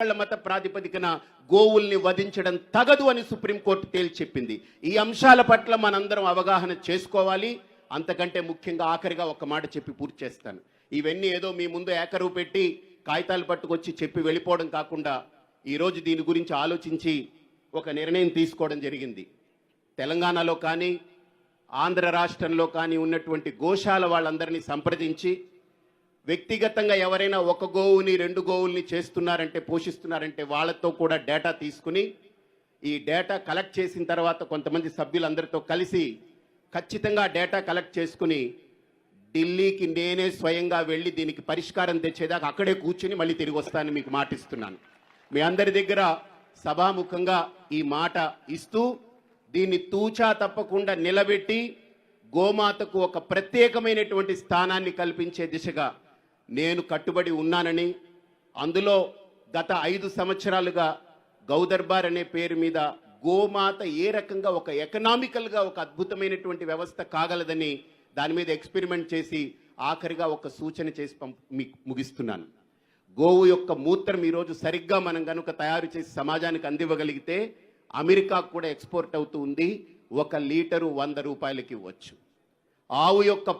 వాళ్ళ మత ప్రాతిపదికన గోవుల్ని వధించడం తగదు అని సుప్రీంకోర్టు తేల్చి చెప్పింది. ఈ అంశాల పట్ల మనందరం అవగాహన చేసుకోవాలి. అంతకంటే ముఖ్యంగా ఆఖరిగా ఒక మాట చెప్పి పూర్తి చేస్తాను. ఇవన్నీ ఏదో మీ ముందు ఏకరువు పెట్టి కాగితాలు పట్టుకొచ్చి చెప్పి వెళ్ళిపోవడం కాకుండా ఈరోజు దీని గురించి ఆలోచించి ఒక నిర్ణయం తీసుకోవడం జరిగింది. తెలంగాణలో కానీ ఆంధ్ర రాష్ట్రంలో కానీ ఉన్నటువంటి గోశాల వాళ్ళందరినీ సంప్రదించి వ్యక్తిగతంగా ఎవరైనా ఒక గోవుని రెండు గోవుల్ని చేస్తున్నారంటే పోషిస్తున్నారంటే వాళ్ళతో కూడా డేటా తీసుకుని ఈ డేటా కలెక్ట్ చేసిన తర్వాత కొంతమంది సభ్యులందరితో కలిసి ఖచ్చితంగా డేటా కలెక్ట్ చేసుకుని ఢిల్లీకి నేనే స్వయంగా వెళ్ళి దీనికి పరిష్కారం తెచ్చేదాకా అక్కడే కూర్చుని మళ్ళీ తిరిగి వస్తానని మీకు మాటిస్తున్నాను. మీ అందరి దగ్గర సభాముఖంగా ఈ మాట ఇస్తూ దీన్ని తూచా తప్పకుండా నిలబెట్టి గోమాతకు ఒక ప్రత్యేకమైనటువంటి స్థానాన్ని కల్పించే దిశగా నేను కట్టుబడి ఉన్నానని అందులో గత ఐదు సంవత్సరాలుగా గౌదర్బార్ అనే పేరు మీద గోమాత ఏ రకంగా ఒక ఎకనామికల్గా ఒక అద్భుతమైనటువంటి వ్యవస్థ కాగలదని దాని మీద ఎక్స్పెరిమెంట్ చేసి ఆఖరిగా ఒక సూచన చేసి పంపి ముగిస్తున్నాను. గోవు యొక్క మూత్రం ఈరోజు సరిగ్గా మనం కనుక తయారు చేసి సమాజానికి అందివ్వగలిగితే అమెరికాకు కూడా ఎక్స్పోర్ట్ అవుతూ ఉంది. ఒక లీటరు వంద రూపాయలకి ఇవ్వచ్చు. ఆవు యొక్క